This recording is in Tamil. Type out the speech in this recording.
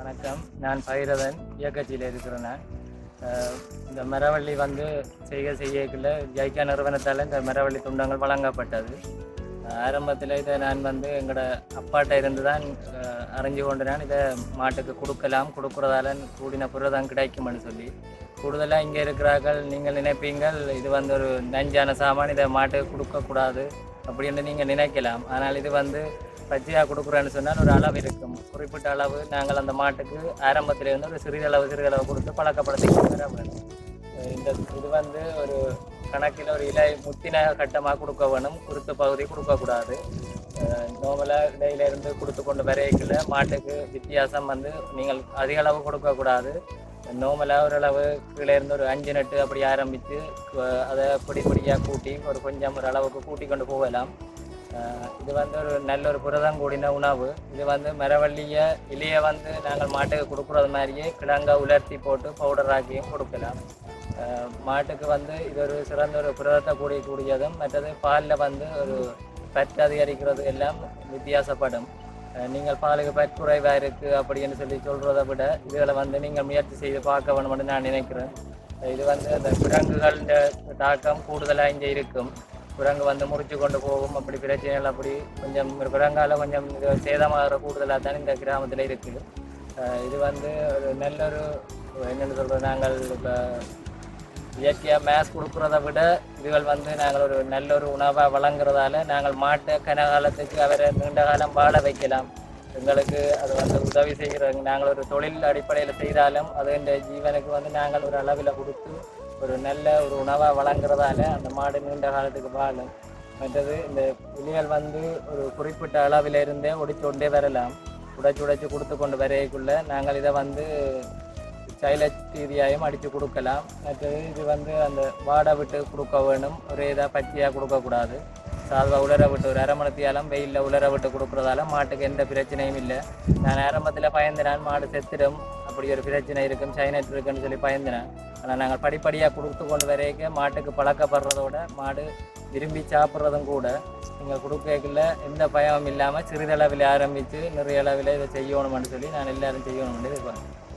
வணக்கம். நான் பைரவன். இயக்கத்தில் இருக்கிறேன். நான். இந்த மரவள்ளி வந்து செய்ய செய்யக்குள்ள ஜைக்கா நிறுவனத்தால் இந்த மரவள்ளி துண்டங்கள் வழங்கப்பட்டது. ஆரம்பத்தில் இதை நான் வந்து எங்களோட அப்பாட்ட இருந்து தான் அறிஞ்சு கொண்டு நான் இதை மாட்டுக்கு கொடுக்கலாம் கொடுக்குறதால கூடின புரதம் கிடைக்கும்னு சொல்லி. கூடுதலாக இங்கே இருக்கிறார்கள் நீங்கள் நினைப்பீங்கள் இது வந்து ஒரு நஞ்சான சாமான் இதை மாட்டுக்கு கொடுக்கக்கூடாது அப்படின்னு நீங்கள் நினைக்கலாம். ஆனால் இது வந்து பச்சையாக கொடுக்குறேன்னு சொன்னால் ஒரு அளவு இருக்கும். குறிப்பிட்ட அளவு நாங்கள் அந்த மாட்டுக்கு ஆரம்பத்திலேருந்து ஒரு சிறிதளவு சிறிதளவு கொடுத்து பழக்கப்படுத்தி வர வேணும். இந்த இது வந்து ஒரு கணக்கில் ஒரு இலை முத்தின கட்டமாக கொடுக்க வேணும். குறித்த பகுதி கொடுக்கக்கூடாது. நார்மலாக இடையிலேருந்து கொடுத்து கொண்டு வரைக்குள்ள மாட்டுக்கு வித்தியாசம் வந்து நீங்கள் அதிக அளவு கொடுக்கக்கூடாது. நார்மலாக ஓரளவு கீழே இருந்து ஒரு அஞ்சு நட்டு அப்படி ஆரம்பித்து அதை பொடி பொடியாக கூட்டி ஒரு கொஞ்சம் ஒரு அளவுக்கு கூட்டி கொண்டு போகலாம். இது வந்து ஒரு நல்ல ஒரு புரதம் கூடின உணவு. இது வந்து மரவள்ளியை இலையை வந்து நாங்கள் மாட்டுக்கு கொடுக்குறது மாதிரியே கிழங்க உலர்த்தி போட்டு பவுடர் ஆக்கியும் கொடுக்கலாம். மாட்டுக்கு வந்து இது ஒரு சிறந்த ஒரு புரதத்தை கூடிய கூடியதும் மற்றது பாலில் வந்து ஒரு பற்று அதிகரிக்கிறது எல்லாம் வித்தியாசப்படும். நீங்கள் பாலுக்கு பற்குறைவாக இருக்குது அப்படின்னு சொல்லி சொல்கிறத விட இதுகளை வந்து நீங்கள் முயற்சி செய்து பார்க்க வேணும்னு நான் நினைக்கிறேன். இது வந்து அந்த கிழங்குகளின் தாக்கம் கூடுதலாக இங்கே இருக்கும். குரங்கு வந்து முறிச்சு கொண்டு போகும் அப்படி பிரச்சனைகள் அப்படி கொஞ்சம் குரங்கால கொஞ்சம் இது சேதமாகிற கூடுதலாக தான் இந்த கிராமத்தில் இருக்குது. இது வந்து ஒரு நல்ல ஒரு என்னென்னு சொல்கிறது நாங்கள் இப்போ இயற்கையாக மேஸ் கொடுக்குறத விட இதுகள் வந்து நாங்கள் ஒரு நல்ல ஒரு உணவாக வழங்குறதால நாங்கள் மாட்டை கனகாலத்துக்கு அவரை நீண்ட காலம் வாழ வைக்கலாம். எங்களுக்கு அது வந்து உதவி செய்கிறாங்க நாங்கள் ஒரு தொழில் அடிப்படையில் செய்தாலும் அது இந்த ஜீவனுக்கு வந்து நாங்கள் ஒரு அளவில் கொடுத்து ஒரு நல்ல ஒரு உணவாக வழங்குறதால அந்த மாடு நீண்ட காலத்துக்கு வாழும். மற்றது இந்த புலிகள் வந்து ஒரு குறிப்பிட்ட அளவில் இருந்தே ஒடிச்சு கொண்டே வரலாம். உடைச்சு உடைச்சு கொடுத்து கொண்டு வரைக்குள்ள நாங்கள் இதை வந்து சைலட் ரீதியாயும் அடித்து கொடுக்கலாம். மற்றது இது வந்து அந்த வாடை விட்டு கொடுக்க வேணும். ஒரு இதாக பச்சையாக கொடுக்கக்கூடாது சாதுவாக உலர விட்டு ஒரு அரைமணத்தியாலும் வெயிலில் உலர விட்டு கொடுக்குறதால மாட்டுக்கு எந்த பிரச்சனையும் இல்லை. நான் ஆரம்பத்தில் பயந்தினான் மாடு செத்துடும். அப்படி ஒரு பிரச்சனை இருக்கும் சைனட் இருக்குன்னு சொல்லி பயந்தினேன். ஆனால் நாங்கள் படிப்படியாக கொடுத்து கொண்டு வரைக்க மாட்டுக்கு பழக்கப்படுறதோட மாடு விரும்பி சாப்பிட்றதும் கூட நீங்கள் கொடுக்கல எந்த பயமும் இல்லாமல் சிறிதளவில் ஆரம்பித்து நிறைய அளவில் இதை செய்யணும்னு சொல்லி நான் எல்லாரும் செய்யணும்னு எதிர்பார்க்கிறேன்